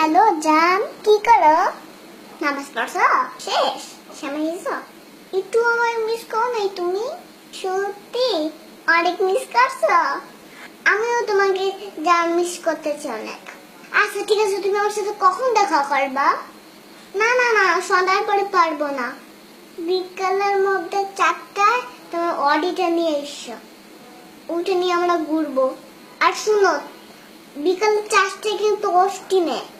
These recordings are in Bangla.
হ্যালো, জান, কি করো? নামাজ পড়ছো? শেষ সামনে এসো একটু আমার মিস করো নাই তুমি? সত্যি? অনেক মিস করছ? আমিও তোমাকে জান মিস করতেছি অনেক। আচ্ছা ঠিক আছে, তুমি আমার সাথে কখন দেখা করবা? না না না, সন্ধ্যার পরে পারব না। বিকালের মধ্যে চারটায় তোমার অডিটা নিয়ে এসো। ওটা নিয়ে আমরা ঘুরবো। আর শুনো, বিকাল চারটে কিন্তু অষ্টিনে যাও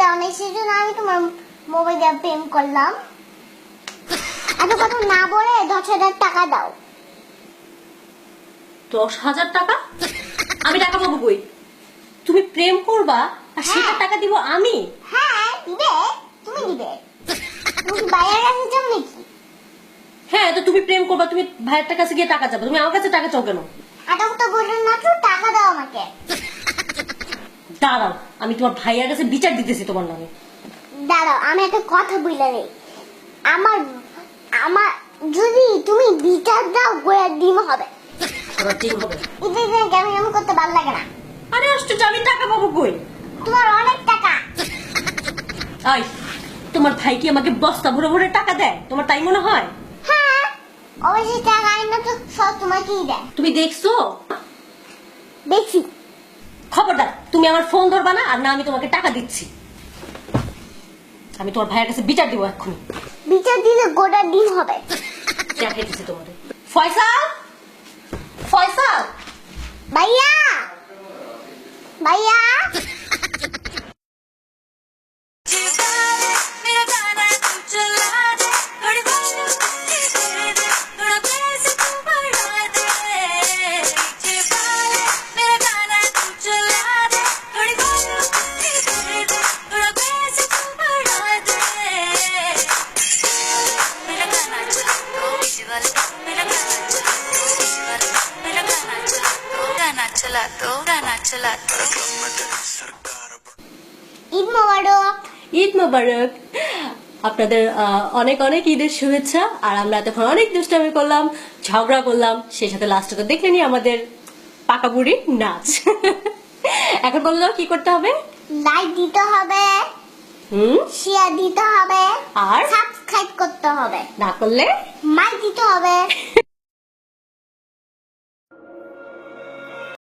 দাও না সেই জন্য আমি তোমার মোবাইল দিয়ে প্রেম করলাম। এত কথা না বলে দশ হাজার টাকা দাও। দশ হাজার টাকা? আমি টাকা পাবো কই? তুমি প্রেম করবা আর সেটা টাকা দিব আমি? হ্যাঁ দিবে। তুমি দিবে। তুমি কি বাইরের যাও নাকি? হ্যাঁ তো তুমি প্রেম করবা তুমি ভাইয়ের কাছে গিয়ে টাকা চাবো তুমি আমার কাছে টাকা চাও কেন? এটা তো বললেন না তো টাকা দাও আমাকে। দাঁড়াও আমি তোমার ভাইয়ার কাছে বিচার দিতেছি তোমার নামে। দাঁড়াও আমি একটা কথা বলে নেই। আমার আমার যদি তুমি বিচার দাও গোয়া ডিম হবে। তোমার ঠিক হবে? এটা যে করতে ভালো লাগে না। আরে আশ্চর্য আমি টাকা পাবো কই? তোমার অনেক টাকা। আই তোমার ভাই কি আমাকে বস্তা ভরে ভরে টাকা দেয়? তোমার তাই মনে হয়? হ্যাঁ অবশ্যই টাকা আইন তো সব তোমাকেই দেয়। তুমি দেখছ? দেখছি। খবরদার তুমি আমার ফোন ধরবা না আর না আমি তোমাকে টাকা দিচ্ছি। আমি তোমার ভাইয়ের কাছে বিচার দিব এক্ষুনি। বিচার দিলে গোটা দিন হবে। দেখাইতেছি তোমাদের। ফয়সাল? ফয়সাল? ভাইয়া? ভাইয়া? चला तो गाना चला तो ঈদ মোবারক ঈদ মোবারক আপনাদের আহ, অনেক অনেক ঈদের শুভেচ্ছা আর আমরা এতক্ষণ অনেক দুষ্টামি করলাম ঝগড়া করলাম সেই সাথে লাস্টে তো দেখলেনি আমাদের পাকা বুড়ি নাচ এখন বললো কি করতে হবে লাইক দিতে হবে হুম শেয়ার দিতে হবে আর? সাবস্ক্রাইব করতে হবে না করলে মাইক দিতে হবে